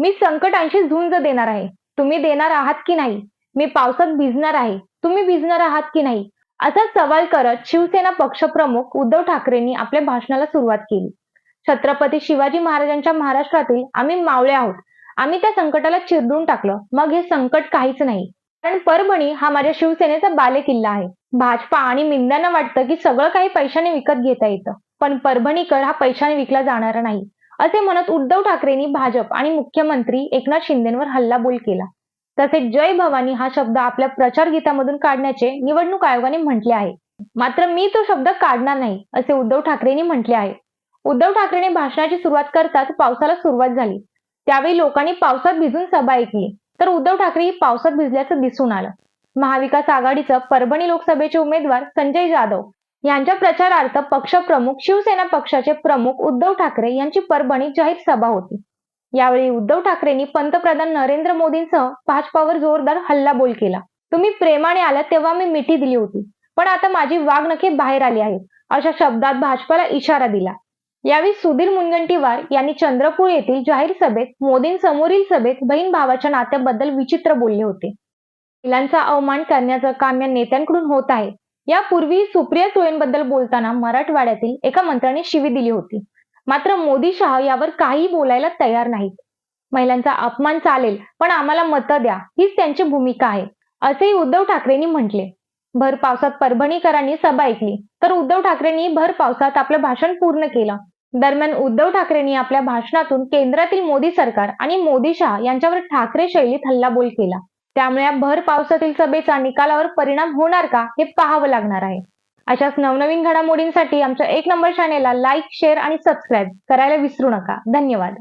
मी संकटांशी झुंज देणार आहे. तुम्ही देणार आहात की नाही? मी पावसात भिजणार आहे. तुम्ही भिजणार आहात की नाही? असा सवाल करत शिवसेना पक्षप्रमुख उद्धव ठाकरेंनी आपल्या भाषणाला सुरुवात केली. छत्रपती शिवाजी महाराजांच्या महाराष्ट्रातील आम्ही मावळे आहोत. आम्ही त्या संकटाला चिरडून टाकलं. मग हे संकट काहीच नाही. कारण परभणी हा माझ्या शिवसेनेचा बालेकिल्ला आहे. भाजपा आणि मिंदांना वाटतं की सगळं काही पैशाने विकत घेता येतं. पण परभणीकर हा पैशाने विकला जाणार नाही. असे म्हणत उद्धव ठाकरेंनी भाजप आणि मुख्यमंत्री एकनाथ शिंदेवर हल्लाबोल केला. तसेच जय भवानी हा शब्द आपल्या प्रचार गीतामधून काढण्याचे निवडणूक आयोगाने म्हटले आहे. मात्र मी तो शब्द काढणार नाही असे उद्धव ठाकरेंनी म्हटले आहे. उद्धव ठाकरेने भाषणाची सुरुवात करताच पावसाला सुरुवात झाली. त्यावेळी लोकांनी पावसात भिजून सभा ऐकली. तर उद्धव ठाकरे ही पावसात भिजल्याचं दिसून आलं. महाविकास आघाडीचं परभणी लोकसभेचे उमेदवार संजय जाधव यांच्या प्रचारार्थ पक्षप्रमुख शिवसेना पक्षाचे प्रमुख उद्धव ठाकरे यांची परभणी जाहीर सभा होती. यावेळी उद्धव ठाकरेंनी पंतप्रधान नरेंद्र मोदींसह भाजपावर जोरदार हल्लाबोल केला. तुम्ही प्रेमाने आला तेव्हा मी मिठी दिली होती. पण आता माझी वाघनखे बाहेर आली आहे अशा शब्दात भाजपाला इशारा दिला. यावेळी सुधीर मुनगंटीवार यांनी चंद्रपूर येथील जाहीर सभेत मोदींसमोरील सभेत बहीण भावाच्या नात्याबद्दल विचित्र बोलले होते. महिलांचा अवमान करण्याचं काम या नेत्यांकडून होत आहे. यापूर्वी सुप्रिया सुळेंबद्दल बोलताना मराठवाड्यातील एका मंत्र्याने शिवी दिली होती. मात्र मोदी शहा यावर काहीही बोलायला तयार नाहीत. महिलांचा अपमान चालेल पण आम्हाला मतं द्या हीच त्यांची भूमिका आहे असेही उद्धव ठाकरेंनी म्हटले. भर पावसात परभणीकरांनी सभा ऐकली तर उद्धव ठाकरेंनी भर पावसात आपलं भाषण पूर्ण केलं. दरम्यान उद्धव ठाकरेंनी आपल्या भाषणातून केंद्रातील मोदी सरकार आणि मोदी शहा यांच्यावर ठाकरे शैलीत हल्लाबोल केला. त्यामुळे या भर पावसातील सभेचा निकालावर परिणाम होणार का हे पाहावं लागणार आहे. अशाच नवनवीन घडामोडींसाठी आमच्या एक नंबर चॅनेलला लाईक शेअर आणि सबस्क्राईब करायला विसरू नका. धन्यवाद.